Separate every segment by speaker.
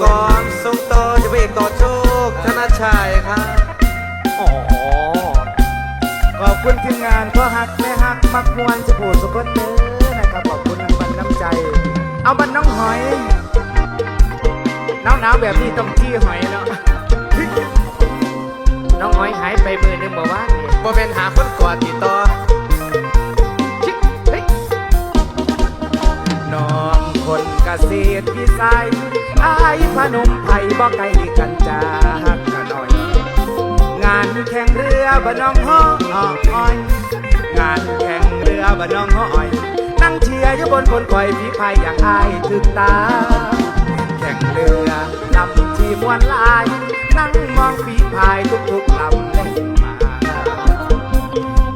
Speaker 1: ก่อนส่งต่อจะไปเอกต่อโชค ธนชัยครับ
Speaker 2: อ๋อขอบคุณทีมงานพ่อฮักแม่ฮักมักมวนสุภูสุคนเด้อนะครับขอบคุณน้ำบันน้ำใจ เอาบันน้องหอยหนาวหนาวๆแบบนี้ต้องจี้หอยแล้วน้องหอยหายไปมือหนึงบอกว่านี่
Speaker 1: บ่เป็นหาคนกอดติดต่อ
Speaker 2: ษตรพิสัยอายพนมไผ่บ่ไกลกันจากกันหน่อย งานแข่งเรือบ่น้องห้อยงานแข่งเรือบ่น้องห้ออย นั่งเชียร์อยู่บนคนคอยฝีพายอย่างอายถึงตา แข่งเรือลำที่มวนลาย นั่งมองฝีพายทุกๆลำเล่นมา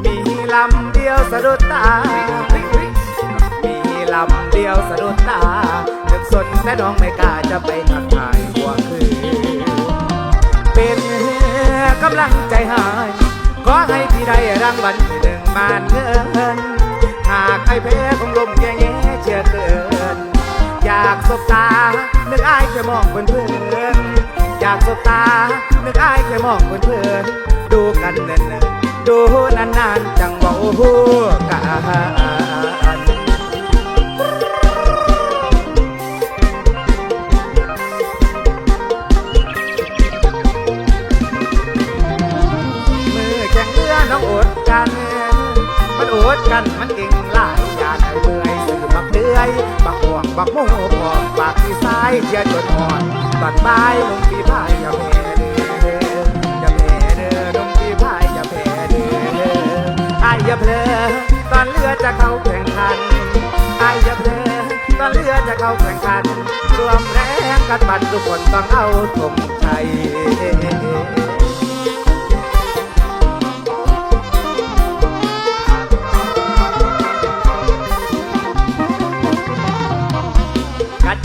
Speaker 2: มีลำเดียวสะดุดตา มีลำเดียวสะดุดตา สนแต่น้องไม่กล้าจะไปทักทายหัวคือ เป็นกำลังใจใหายขอให้พี่ได้รางวัลหนึ่งมานเงิน หากใครแพ้คงลมแย่เชื่อเกิน อยากสบตานึกอายแค่มองเพื่อนๆอยากสบตานึกอายแค่มองเพื่อนๆดูกันเนินๆดูนานๆจังเว่กัน มันอดกันมันเก่งหลายอยาได้เมื่อยสื่อบักเดือยบักห่วงบักโมโหพอกปากที่ซ้ายเชียจนอ่อนตอนบ่ายลงปีพายอย่าแพ้เด้ออย่าแพ้เด้อลงปีพายอย่าแพ้เด้อไอ้ยอย่าเพลอตอนเรือจะเข้าแข่งขันไอ้ยอย่าเพลอตอนเรือจะเข้าแข่งขันรวมแรงกันบันทุกคนต้องเอาธงชัย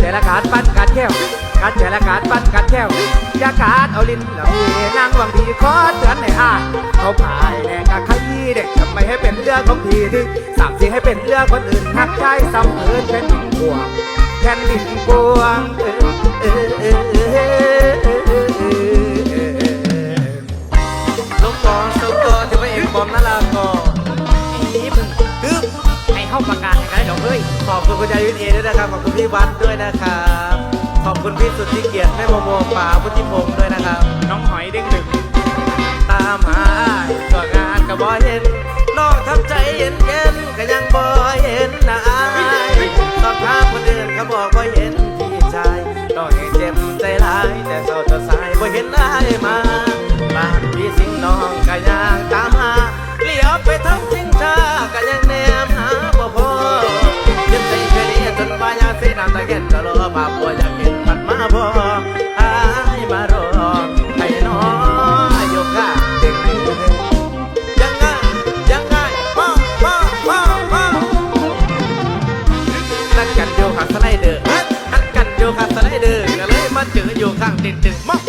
Speaker 2: แต่ละการปั้นการแก้วการแต่ละการปั้นการแก้วยาการเอาลิ้นเหล่านี้นั่งวางดีขอเตือนในอาเขาพายแรงกัขยี้เด็กทำไมให้เป็นเรื่องของทีที่สามงสิให้เป็นเรื่องคนอื่นหักได้สำเอิญแค่นิ่งบวงแค่ดินบวงเออเออเออ ห้กันได้ดอกเอ้ย
Speaker 1: ขอบคุณคุณยายวินเอด้วยนะครับ ขอบคุณพี่วัดด้วยนะครับ ขอบคุณพี่สุดที่เกียรติแม่โมโมป่าพุทธิพงศ์ด้วยนะครับ
Speaker 2: น้องหอยเด้งดึง
Speaker 1: ตามหาตัวงานก็บ่เห็นน้องทำใจเย็นเย็นๆก็ยังบ่เห็นนะอายสอบถามคนอื่นเขาบอกบ่เห็นพี่ชายน้องยังเจ็บใจหลายแต่เศร้าจดสายบ่เห็นอายมาบ้านพี่สิงน้องก็ยังตามหาเลี้ยวไปทั้งทิ้ เสียน้ำตาแก่นก็รอมาบัวอยากเห็นมันมาพออายมารอให้น้องอายุกะเด็กยังไงยังไงพ่อพ่อพ่อพ่อนัดกันโยข้างสไลเดอร์นัดกันโยข้างสไลเดอร์ก็เลยมาเจออยู่ข้างดึงดึงมอ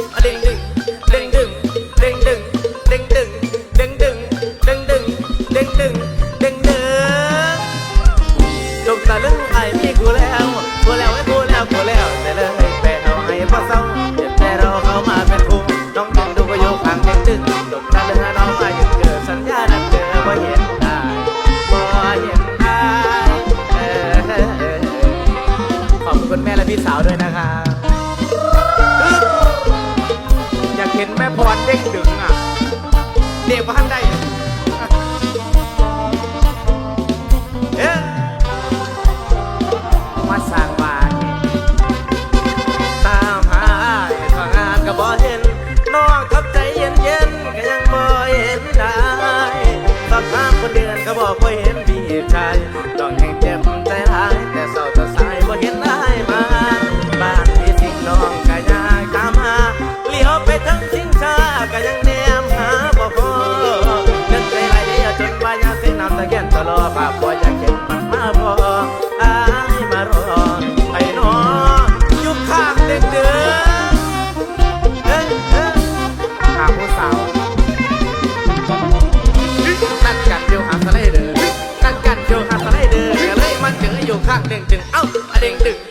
Speaker 1: đình đừng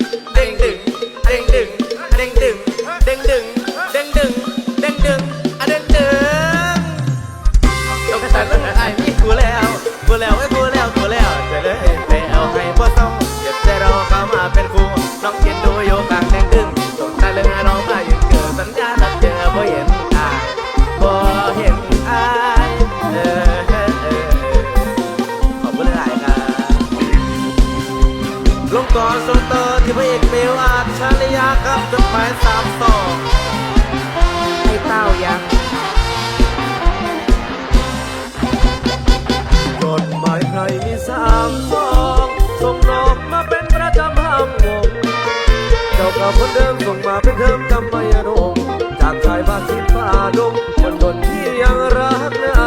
Speaker 1: รส่งต่อที่พระเอ
Speaker 3: กเบลอาจชาลิยาครับจดหมายสามสอง
Speaker 2: ไอ้เต้ายัง
Speaker 3: จดหมายใครมีสามสองส่งนองมาเป็นประจำห้ามวงเจ้ากับคนเดิมส่งมาเป็นเทิมกำไม่อนงจากชายบ้านสิฟ้าดงคนดนที่ยังรักนา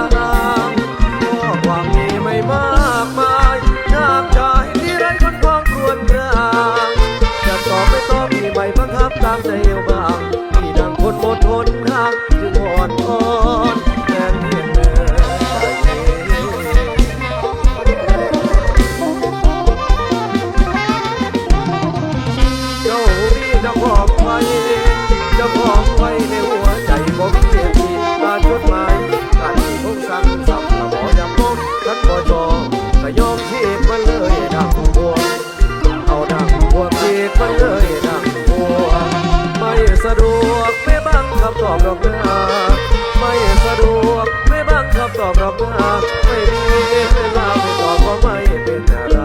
Speaker 3: ใจเอวบางที่ดังคนหมดทนหักจึงอ่อนอ่อนะดวกไม่บังคับตอบดอกนาไม่สะดวกไม่บังคับตอบดอกนาไม่มีเวลาไม่ตอบว่าไม่เป็นอะไร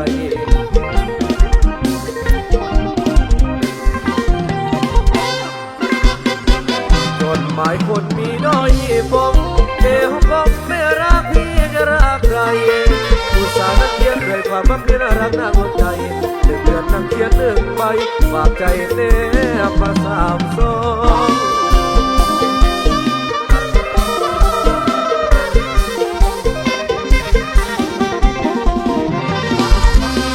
Speaker 3: จดหมายคนมีน้อยผมเดี๋ยวผมไม่รักพี่จะรักใครผู้สาวนักเขียนด้วยความมักเพียรรักน่าหัวใจ หนึ่งเดือนนั่งเขียนหนึ่งใบฝากใจเนบมาสามสอง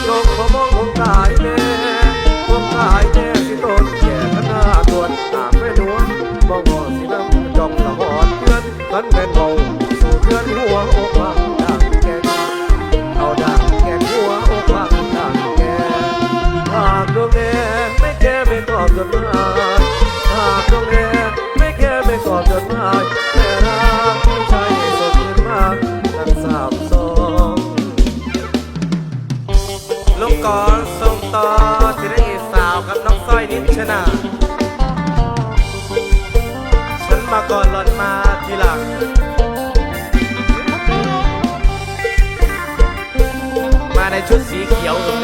Speaker 3: ลงพมองผมตายแน่ผมตายแน่ที่ต้นแก่ขนาดตัวตามแม่นวลมองหอสิน้ำจองละหอดเพื่อนกันแม่นเบา สร้อยนิชนาฉันมาก่อนหล่อนมาทีหลังมาในชุดสีเขียว
Speaker 4: กับห
Speaker 1: นึ่ง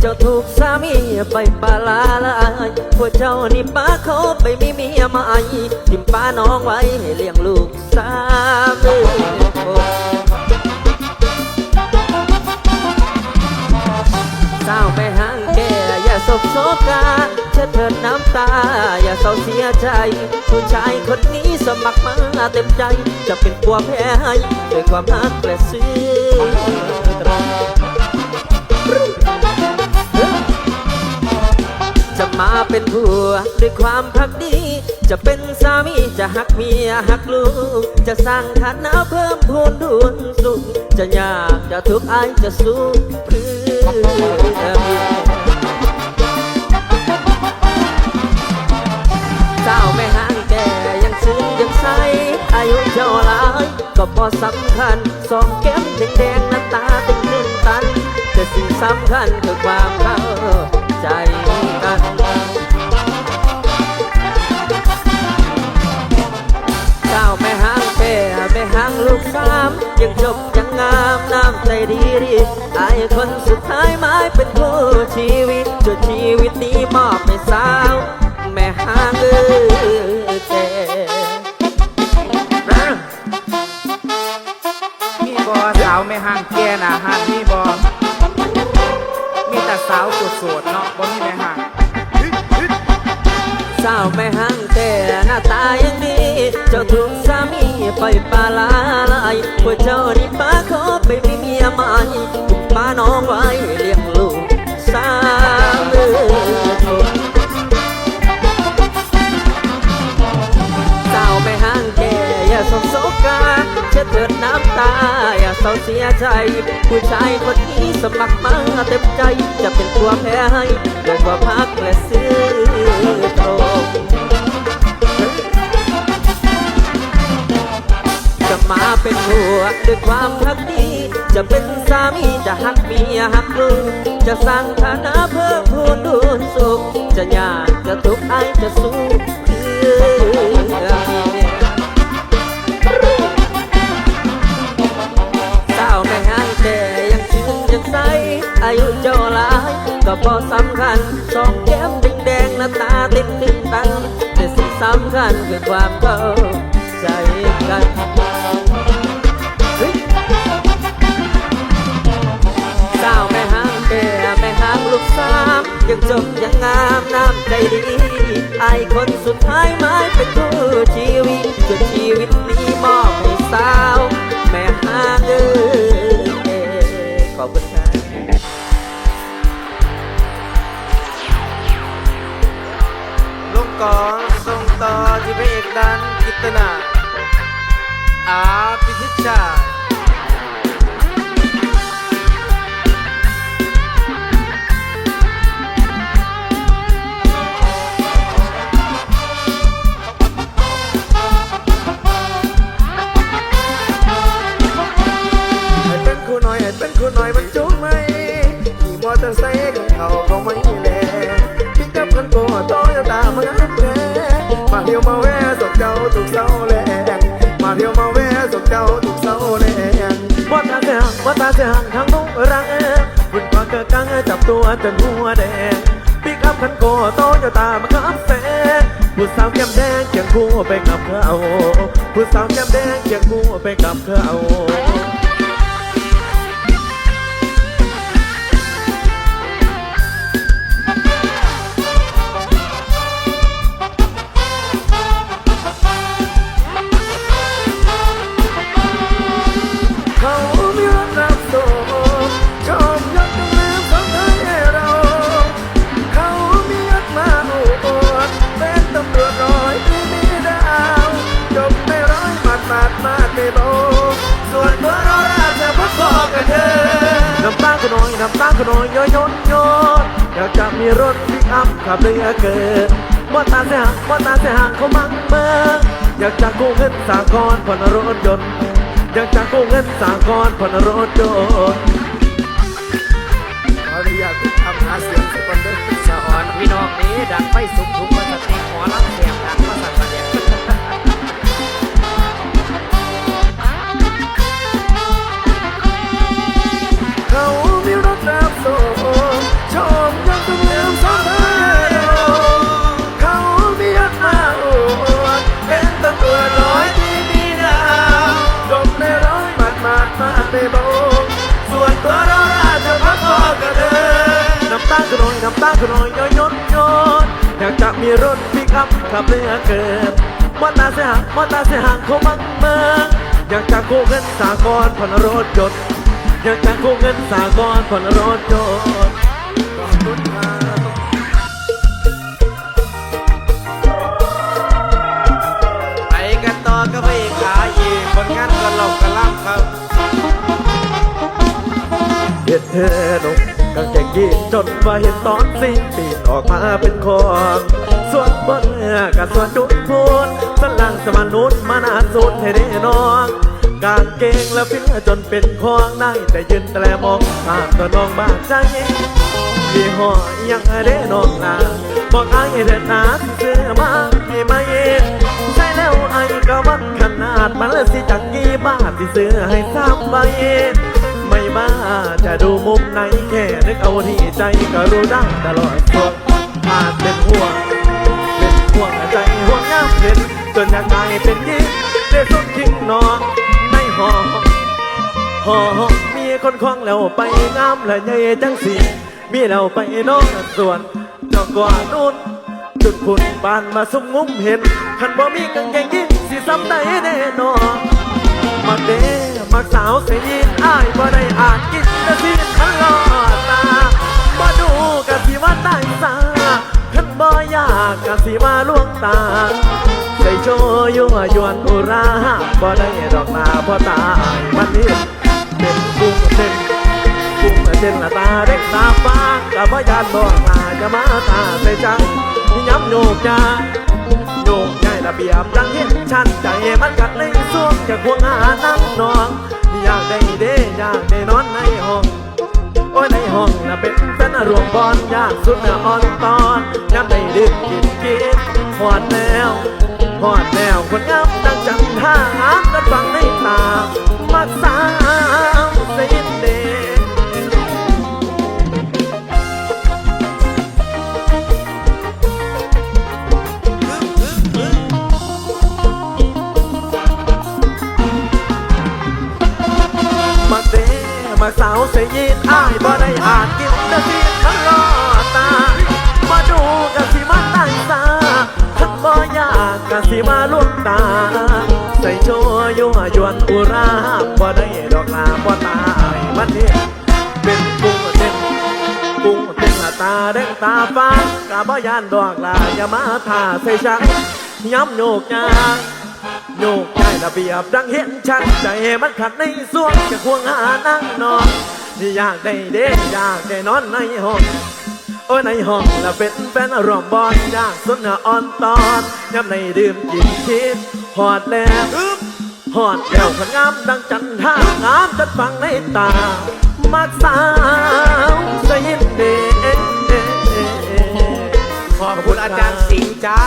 Speaker 1: เจ้า
Speaker 5: ถูกสามีไปปลาลาลายพวกเจ้านี่ป้าเขาไปมีเมียใหม่ทิมป้าน้องไว้ให้เลี้ยงลูกสามเดือนสาวแม่หางแก่อย่าสบโศกาเช็ดเถิดน้ำตา อย่าเศร้าเสียใจ ผู้ชายคนนี้สมัครมาเต็มใจ จะเป็นผัวแพ้ให้ด้วยความรักและซื่อต เป็นผัวด้วยความพักดี จะเป็นสามีจะหักเมียหักลูก จะสร้างฐานะเพิ่มพูนดวนสุข จะยากจะทุกข์อายจะสู้เพื่อเมียเจ้าแม่หางแก่ยังซึ้งยังใสอายุเจ้าหลายก็พอสำคัญสองแก้มแดงๆหน้าตาตึงตึงตัน แต่สิ่งสำคัญคือความเข้าใจังจบยังงามน้ำใจดีดีอายคนสุดท้ายไม้เป็นคู่ชีวิตจนชีวิตนี้มอบให้สาว แม่หางเออแก่
Speaker 2: มีบอสาวไม่ห่างแก่หนาหันมีบอมีแต่สาวโสดๆเนาะบ่มีแม่ห่าง
Speaker 5: สาวแม่หางแต่หน้าตายังดีเจ้าถูกสา ไปปลาลาลายพวเจ้านี่ป้าขอไปมีเมียใหม่ถูกป้าน้องไว้เลี้ยงลูกสามเดือสาวแม่หางแก่อย่าสงโศกาเช็ดเถิดน้ำตา อย่าเศร้าเสียใจ ผู้ชายคนนี้สมัครมาเต็มใจ จะเป็นตัวแพ้ให้ด้วยความพักและซื่อตรง เป็นผัวด้วยความพักดี จะเป็นสามีจะหักเมียหักลูกจะสร้างฐานะเพิ่มพูนดูนสุข จะยากจะทุกข์ไอจะสู้เพื่อเมียสาวแม่หางแต่ยังชื่นยังใสอายุเจ้าหลายก็พอสำคัญสองแก้มแดงๆหน้าตาติดติดตันแต่สิ่งสำคัญคือความเข้าใจกัน ยังจบยังงามน้ำใจดีไอคนสุดท้ายไม้เป็นคู่ชีวิตจนชีวิตนี้มอบให้สาว แม่หางเออขอบคุณครับ
Speaker 1: ลูกกองส่งต่อที่พระเอกดันกิตนาอาพิชิตชา
Speaker 3: เที่ยวมาแวะสกเจ้าทุกเสาแลงมาเที่ยวมาแวะสกเจ้าทุกเสาแลงว่าตาเสียงว่าตาเสียงทางนู้นรังเอบุญปากเกิดกังจับตัวจนหัวแดงพิกอัพคันโกโตโยตามันขับแซงผู้สาวแก้มแดงเคียงคู่ไปกับเขาผู้สาวแก้มแดงเคียงคู่ไปกับเขาเขา มากมากในโบส่วนเมื่อเราราจะพบพอกันเธอน้ำตาก็น้อยน้ำตาก็น้อยย้อยย้อนย้อนอยากจะมีรถพิกอัพขับเลยเกิดมอตาเสียหักมอตาเสียหักเขามั่งเมืองอยากจะกู้เงินสากลผ่อนรถยนต์อยากจะกู้เงินสากลผ่อนรถยนต์ขออนุญาตทำหาเสียงสปอนเซอร์
Speaker 2: สะอ่อนพี่น้องนี้ดังไปสุ
Speaker 3: ขทุกวันสติขอรับ ยย้อยยนยนอยากจะมีรถปิกอัพขับเรือเกินมอตาเสียหางมอตาเสียหางเขาบังเมืองอยากจะกู้เงินสากลผ่อนรถยนต์อยากจะกู้เงินสากลผ่อนรถยนต์ขอบคุณครับไปกันต่อก็ไปขาอีกคนงานก็ลองกระล่ำครับเห็ดเธอหนุ่ม กางเกงยีนจนมาเห็นตอนสิ้นปีออกมาเป็นของส่วนบนเนื้อกับส่วนจุดพูนสันหลังสมานนุนมานาสุดให้ได้น้องกางเกงและฟิลจนเป็นของได้แต่ยืนแต่มองภาพตัวน้องบาดใจยี่ห้อยังได้น้องนาบอกไอ้เดินหนาซื้อมาให้มาเองใช่แล้วไอ้ก็วัดขนาดมันละสิจักกี่บาทที่ซื้อให้สามใบไม่มา จะดูมุมไหนแค่นึกเอาที่ใจก็รู้ได้ตลอดช่วอาจเป็นห่วงเป็นห่วงใจห่วงงามเห็นจนอยากกลายเป็นยิ่งได้สุดทิ้งนอนในห้องหอมีคนคล้องแล้วไปงามและใหญ่จังสีมีเราไปนอกส่วนเจ้ากว่านุ่นจุดพุ่นบานมาสุ่มงุ้มเห็นขันบ่มีกางเกงยีนสิซ้ำได้แน่นอนมักเด้มักสาวเสียยีนอ้ายบ่ได้อ่านกิน กะสิทันลอดตาบ่ดูกะสิว่าตายสาขันบ่อยากกะสิมาล่วงตาใส่โชยั่วยวนอุราบ่ได้ดอกนาเพราะตายมันนี่เป็นกุ้งเส้นกุ้งเส้นละตาเด็กตาฟ้ากับว่ายานบอกลาจะมาตาใส่จังย้ำโยกยาโยกใหญ่ระเบียบดังเห็นชันใจมันกัดในส่วงจะควงหานั่งนอน อยากได้เด้อยากได้นอนในห้อง โอ้ยในห้องน่ะเป็นแฟนรวมบอลยากสุดน่ะอ่อนตอนยามได้ดื่มกินกินหอดแนวหอดแนวคนงามดังจังท่าหามกันฟังในตามากสา มักสาวเสียยินอ้ายบ่ได้อ่านกินแต่สิทั้งรอตา มาดูกะสิมาตั้งตาทั้งบ่อยากกะสิมาลวงตา ใส่โชยั่วยวนอุราบ่ได้ดอกลาบ่ตายมันเนี่ยเป็นกุ้งเต้นกุ้งเต้นตาแดงตาฟ้ากะบ่ยานดอกลาอย่ามาท่าใส่ชักย้ำโยกยางโยกย้ระเบียบดังเห็นชัดใจมันขัดในส่วงจะควงหานั่งนอน ที่อยากได้เด้อยากได้นอนในห้องโอ้ยในห้องละเป็นแฟนรวมบอลอยากสนอ่อนตอนย้ำในดื่มกินคิดหอดแล้วหอดแล้วคนงามดังจันท่างามจัดฟังในตามักสาวสยินเดขอบคุณอาจารย์สิงห์จ้า